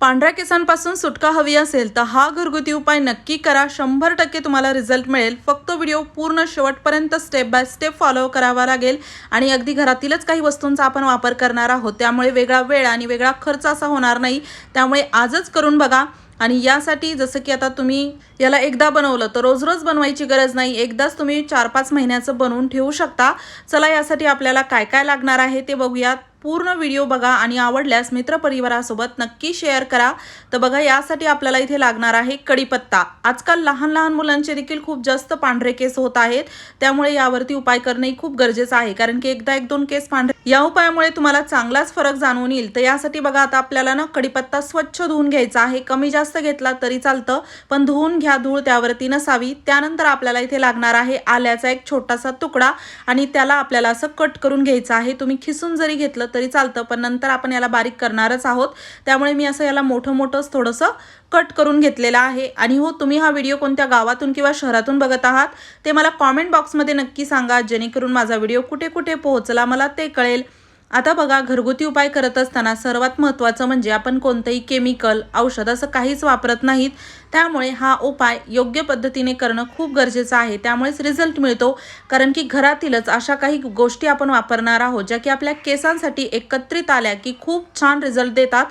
पांढऱ्या केसांपासून सुटका हवी असेल तर हा घरगुती उपाय नक्की करा. शंभर टक्के तुम्हाला रिझल्ट मिळेल. फक्त व्हिडिओ पूर्ण शेवटपर्यंत स्टेप बाय स्टेप फॉलो करावा लागेल आणि अगदी घरातीलच काही वस्तूंचा आपण वापर करणार आहोत. त्यामुळे वेगळा वेळ आणि वेगळा खर्च असा होणार नाही. त्यामुळे आजच करून बघा. आणि यासाठी जसं की आता तुम्ही याला एकदा बनवलं तर रोज रोज बनवायची गरज नाही. एकदाच तुम्ही चार पाच महिन्याचं बनवून ठेवू शकता. चला यासाठी आपल्याला काय काय लागणार आहे ते बघूयात. पूर्ण व्हिडिओ बघा आणि आवडल्यास मित्रपरिवारासोबत नक्की शेअर करा. तर बघा यासाठी आपल्याला इथे लागणार आहे कडीपत्ता आजकाल लहान लहान मुलांचे देखील खूप जास्त पांढरे केस होत आहेत. त्यामुळे यावरती उपाय करणे खूप गरजेचं आहे. कारण की एकदा एक दोन केस पांढरे या उपायामुळे तुम्हाला चांगलाच फरक जाणून येईल. तर यासाठी बघा आता आपल्याला ना कडीपत्ता स्वच्छ धुवून घ्यायचा आहे. कमी जास्त घेतला तरी चालतं पण धुवून घ्या धूळ त्यावरती नसावी. त्यानंतर आपल्याला इथे लागणार आहे आल्याचा एक छोटासा तुकडा आणि त्याला आपल्याला असं कट करून घ्यायचं आहे. तुम्ही खिसून जरी घेतलं तरी चालतं पण नंतर आपण याला बारीक करणारच आहोत. त्यामुळे मी असं याला मोठं मोठंच थोडंसं कट करून घेतलेलं आहे. आणि हो तुम्ही हा व्हिडिओ कोणत्या गावातून किंवा शहरातून बघत आहात ते मला कॉमेंट बॉक्समध्ये नक्की सांगा जेणेकरून माझा व्हिडिओ कुठे कुठे पोहोचला मला ते कळेल. आता बघा घरगुती उपाय करत असताना सर्वात महत्त्वाचं म्हणजे आपण कोणतंही केमिकल औषध असं काहीच वापरत नाहीत. त्यामुळे हा उपाय योग्य पद्धतीने करणं खूप गरजेचं आहे. त्यामुळेच रिझल्ट मिळतो. कारण की घरातीलच अशा काही गोष्टी आपण वापरणार आहोत ज्या की आपल्या केसांसाठी एकत्रित आल्या की खूप छान रिझल्ट देतात.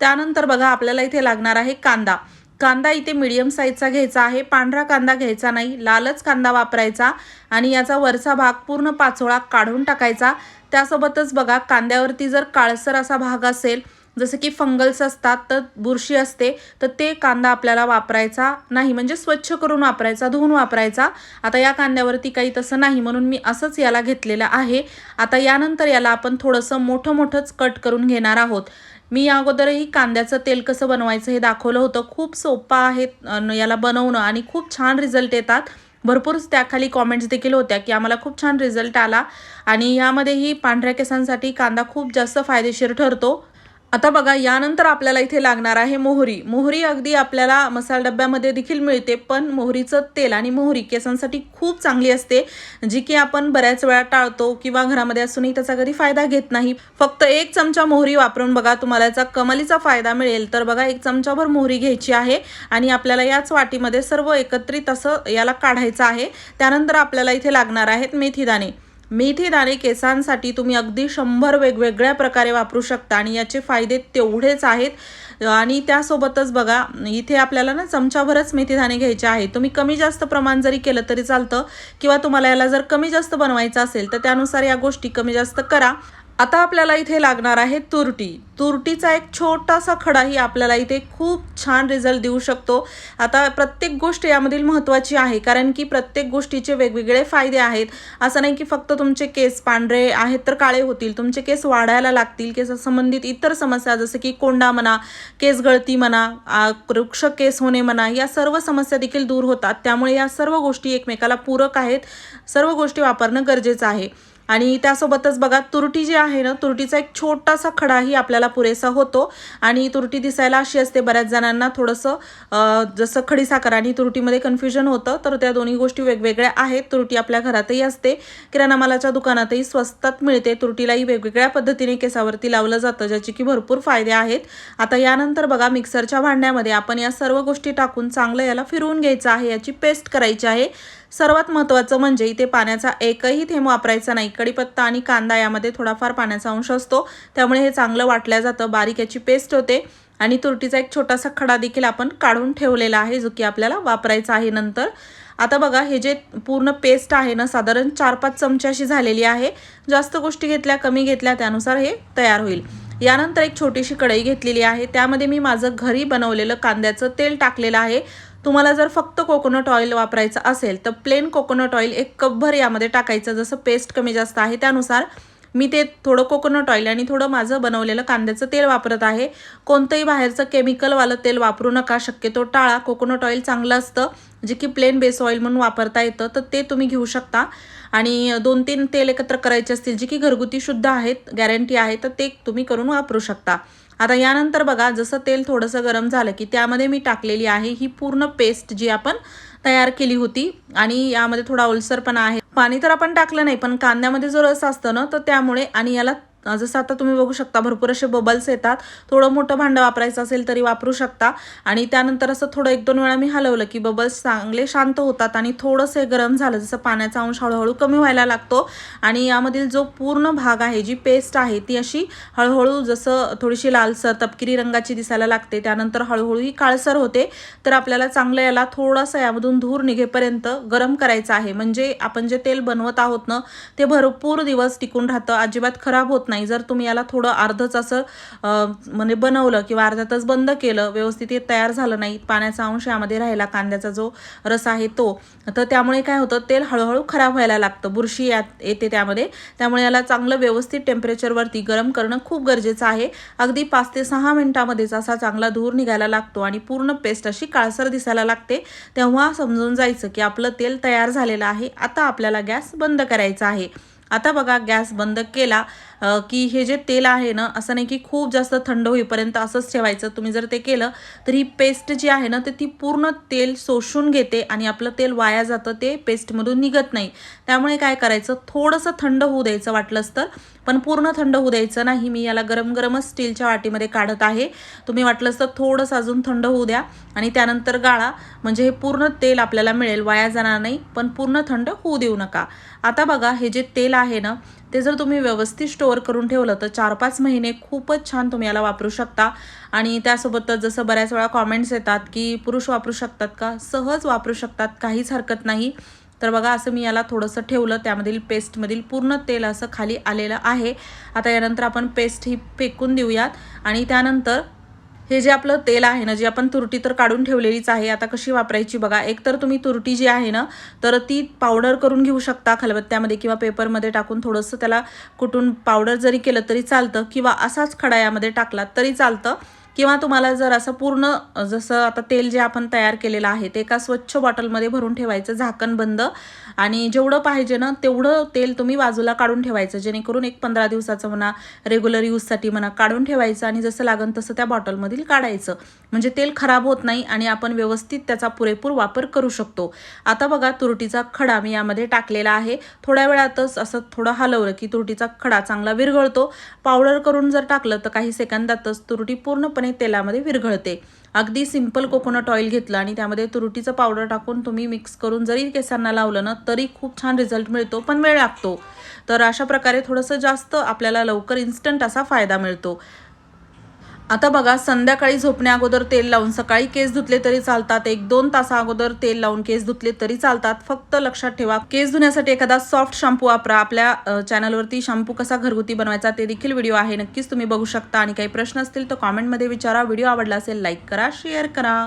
त्यानंतर बघा आपल्याला इथे लागणार आहे कांदा. कांदा इथे मिडियम साईजचा घ्यायचा आहे पांढरा कांदा घ्यायचा नाही लालच कांदा वापरायचा आणि याचा वरचा भाग पूर्ण पाचोळा काढून टाकायचा. त्यासोबतच बघा कांद्यावरती जर काळसर असा भाग असेल जसं की फंगल्स असतात तर बुरशी असते तर ते कांदा आपल्याला वापरायचा नाही. म्हणजे स्वच्छ करून वापरायचा धुवून वापरायचा. आता या कांद्यावरती काही तसं नाही म्हणून मी असंच याला घेतलेलं आहे. आता यानंतर याला आपण थोडंसं मोठं मोठंच कट करून घेणार आहोत. मी या अगोदरही कांद्याचं तेल कसं बनवायचं हे दाखवलं होतं. खूप सोपं आहे याला बनवणं आणि खूप छान रिझल्ट येतात. भरपूर त्याखाली कॉमेंट्स देखील होत्या की आम्हाला खूप छान रिझल्ट आला. आणि यामध्येही पांढऱ्या केसांसाठी कांदा खूप जास्त फायदेशीर ठरतो. आता बघा यानंतर आपल्याला इथे लागणार आहे मोहरी. मोहरी अगदी आपल्याला मसाला डब्यामध्ये देखील मिळते पण मोहरीचं तेल आणि मोहरी केसांसाठी खूप चांगली असते जी की आपण बऱ्याच वेळा टाळतो किंवा घरामध्ये असूनही त्याचा कधी फायदा घेत नाही. फक्त एक चमचा मोहरी वापरून बघा तुम्हाला याचा कमालीचा फायदा मिळेल. तर बघा एक चमचाभर मोहरी घ्यायची आहे आणि आपल्याला याच वाटीमध्ये सर्व एकत्रित असं याला काढायचं आहे. त्यानंतर आपल्याला इथे लागणार आहेत मेथीदाणे. मेथीदाणे मेथी दाणे केसांसाठी तुम्ही अगदी शंभर वेगवेगळ्या प्रकारे वापरू शकता आणि याचे फायदे तेवढेच आहेत. आणि त्यासोबतच बघा इथे आपल्याला ना चमचाभरच मेथी दाणे घ्यायचे आहे तुम्ही कमी जास्त प्रमाण जरी केलं तरी चालतं किंवा तुम्हाला याला जर कमी जास्त बनवायचं असेल तर त्यानुसार या गोष्टी कमी जास्त करा. आता आपल्याला इथे लागणार आहे तुरटी. तुरटीचा एक छोटासा खडाही आपल्याला इथे खूप छान रिझल्ट देऊ शकतो. आता प्रत्येक गोष्ट यामधील महत्त्वाची आहे कारण की प्रत्येक गोष्टीचे वेगवेगळे फायदे आहेत. असं नाही की फक्त तुमचे केस पांढरे आहेत तर काळे होतील तुमचे केस वाढायला लागतील केस संबंधित इतर समस्या जसं की कोंडा म्हणा केस गळती म्हणा वृक्ष केस होणे म्हणा या सर्व समस्या देखील दूर होतात. त्यामुळे या सर्व गोष्टी एकमेकाला पूरक आहेत. सर्व गोष्टी वापरणं गरजेचं आहे. आणि त्यासोबतच बघा तुरटी जी आहे ना तुरटीचा एक छोटासा खडाही आपल्याला पुरेसा होतो. आणि तुरटी दिसायला अशी असते बऱ्याच जणांना थोडंसं जसं खडीसाखर आणि तुरटीमध्ये कन्फ्युजन होतं तर त्या दोन्ही गोष्टी वेगवेगळ्या आहेत. तुरटी आपल्या घरातही असते. किराणा मालाच्या दुकानातही स्वस्तात मिळते. तुरटीलाही वेगवेगळ्या पद्धतीने केसावरती लावलं जातं ज्याचे की भरपूर फायदे आहेत. आता यानंतर बघा मिक्सरच्या भांड्यामध्ये आपण या सर्व गोष्टी टाकून चांगलं याला फिरवून घ्यायचं आहे याची पेस्ट करायची आहे. सर्वात महत्त्वाचं म्हणजे इथे पाण्याचा एकही थेंब वापरायचा नाही. कढीपत्ता आणि कांदा यामध्ये थोडाफार पाण्याचा अंश असतो. त्यामुळे हे चांगलं वाटलं जातं. बारीक याची पेस्ट होते. आणि तुरटीचा एक छोटासा खडा देखील आपण काढून ठेवलेला आहे जो की आपल्याला वापरायचा आहे नंतर. आता बघा हे जे पूर्ण पेस्ट आहे ना साधारण चार पाच चमचे झालेली आहे. जास्त गोष्टी घेतल्या कमी घेतल्या त्यानुसार हे तयार होईल. यानंतर एक छोटीशी कढई घेतलेली आहे. त्यामध्ये मी माझं घरी बनवलेलं कांद्याचं तेल टाकलेलं आहे. तुम्हाला जर फक्त कोकोनट ऑइल वापरायचं असेल तर प्लेन कोकोनट ऑइल एक कपभर यामध्ये टाकायचं. जसं पेस्ट कमी जास्त आहे त्यानुसार मी ते थोडं कोकोनट ऑइल आणि थोडं माझं बनवलेलं कांद्याचं तेल वापरत आहे. कोणतंही बाहेरचं केमिकलवालं तेल वापरू नका शक्यतो टाळा. कोकोनट ऑइल चांगलं असतं जे की प्लेन बेस ऑइल म्हणून वापरता येतं तर ते तुम्ही घेऊ शकता. आणि दोन तीन तेल एकत्र करायचे असतील जे की घरगुती शुद्ध आहेत गॅरंटी आहे तर ते तुम्ही करून वापरू शकता. आता यानंतर बघा जसं तेल थोडंसं गरम झालं की त्यामध्ये मी टाकलेली आहे ही पूर्ण पेस्ट जी आपण तयार केली होती. आणि यामध्ये थोडा ओलसरपणा आहे. पाणी तर आपण टाकलं नाही पण कांद्यामध्ये जो रस असतो ना तर त्यामुळे आणि याला जसं आता तुम्ही बघू शकता भरपूर असे बबल्स येतात. थोडं मोठं भांडं वापरायचं असेल तरी वापरू शकता. आणि त्यानंतर असं थोडं एक दोन वेळा मी हलवलं की बबल्स चांगले शांत होतात आणि थोडंसं हे गरम झालं जसं पाण्याचा अंश हळूहळू कमी व्हायला लागतो. आणि यामधील जो पूर्ण भाग आहे जी पेस्ट आहे ती अशी हळूहळू जसं थोडीशी लालसर तपकिरी रंगाची दिसायला लागते. त्यानंतर हळूहळू ही काळसर होते. तर आपल्याला चांगलं याला थोडंसं यामधून धूर निघेपर्यंत गरम करायचं आहे. म्हणजे आपण जे तेल बनवत आहोत ना ते भरपूर दिवस टिकून राहतं. अजिबात खराब होत नाही. जर तुम्ही याला थोडं अर्धच असं म्हणजे बनवलं किंवा अर्ध्यातच बंद केलं व्यवस्थित हे तयार झालं नाही पाण्याचा अंश यामध्ये राहिला कांद्याचा जो रस आहे तो तर त्यामुळे काय होतं तेल हळूहळू खराब व्हायला लागतं. बुरशी यात येते त्यामध्ये. त्यामुळे याला चांगलं व्यवस्थित टेम्परेचरवरती गरम करणं खूप गरजेचं आहे. अगदी पाच ते सहा मिनिटामध्येच असा चांगला धूर निघायला लागतो आणि पूर्ण पेस्ट अशी काळसर दिसायला लागते. तेव्हा समजून जायचं की आपलं तेल तयार झालेलं आहे. आता आपल्याला गॅस बंद करायचा आहे. आता बघा गॅस बंद केला की हे जे तेल आहे ना असं नाही की खूप जास्त थंड होईपर्यंत असंच ठेवायचं. तुम्ही जर ते केलं तर ही पेस्ट जी आहे ना तर ती पूर्ण तेल शोषून घेते आणि आपलं तेल वाया जातं ते पेस्टमधून निघत नाही. त्यामुळे काय करायचं थोडंसं थंड होऊ द्यायचं वाटलंच तर पण पूर्ण थंड होऊ द्यायचं नाही. मी याला गरम गरमच स्टीलच्या वाटीमध्ये काढत आहे. तुम्ही वाटलंच तर थोडंसं अजून थंड होऊ द्या आणि त्यानंतर गाळा. म्हणजे हे पूर्ण तेल आपल्याला मिळेल वाया जाणार नाही पण पूर्ण थंड होऊ देऊ नका. आता बघा हे जे तेल आहे ना ते जर तुम्ही व्यवस्थित स्टोअर करून ठेवलं तर चार पाच महिने खूपच छान तुम्ही याला वापरू शकता. आणि त्यासोबतच जसं बऱ्याच वेळा कॉमेंट्स येतात की पुरुष वापरू शकतात का? सहज वापरू शकतात काहीच हरकत नाही. तर बघा असं मी याला थोडंसं ठेवलं. त्यामधील पेस्टमधील पूर्ण तेल असं खाली आलेलं आहे. आता यानंतर आपण पेस्ट ही फेकून देऊयात. आणि त्यानंतर हे जे आपलं तेल आहे ना जी आपण तुरटी तर काढून ठेवलेलीच आहे आता कशी वापरायची बघा. एक तर तुम्ही तुरटी जी आहे ना तर ती पावडर करून घेऊ शकता खलबत्त्यामध्ये किंवा पेपरमध्ये टाकून थोडंसं त्याला कुठून पावडर जरी केलं तरी चालतं किंवा असाच खडा यामध्ये टाकलात तरी चालतं. किंवा तुम्हाला जर असं पूर्ण जसं आता तेल जे आपण तयार केलेलं आहे ते एका स्वच्छ बॉटलमध्ये भरून ठेवायचं झाकण बंद. आणि जेवढं पाहिजे ना तेवढं तेल तुम्ही बाजूला काढून ठेवायचं जेणेकरून एक पंधरा दिवसाचं म्हणा रेग्युलर यूजसाठी म्हणा काढून ठेवायचं आणि जसं लागन तसं त्या बॉटलमधील काढायचं. म्हणजे तेल खराब होत नाही आणि आपण व्यवस्थित त्याचा पुरेपूर वापर करू शकतो. आता बघा तुरटीचा खडा मी यामध्ये टाकलेला आहे. थोड्या वेळातच असं थोडं हलवलं की तुरटीचा खडा चांगला विरघळतो. पावडर करून जर टाकलं तर काही सेकंदातच तुरटी पूर्णपणे तेलामध्ये विरघळते. अगदी सिंपल कोकोनट ऑइल घेतलं आणि त्यामध्ये तुरटीचं पावडर टाकून तुम्ही मिक्स करून जरी केसांना लावलं ना तरी खूप छान रिझल्ट मिळतो पण वेळ लागतो. तर अशा प्रकारे थोडंसं जास्त आपल्याला लवकर इन्स्टंट असा फायदा मिळतो. आता बघा संध्याकाळी झोपण्या अगोदर तेल लावून सकाळी केस धुतले तरी चालतात एक दोन तासा अगोदर तेल लावून केस धुतले तरी चालतात. फक्त लक्षात ठेवा केस धुण्यासाठी एखादा सॉफ्ट शॅम्पू वापरा. आपल्या चॅनलवरती शॅम्पू कसा घरगुती बनवायचा ते देखील व्हिडिओ आहे नक्कीच तुम्ही बघू शकता. आणि काही प्रश्न असतील तर कॉमेंटमध्ये विचारा. व्हिडिओ आवडला असेल लाईक करा शेअर करा.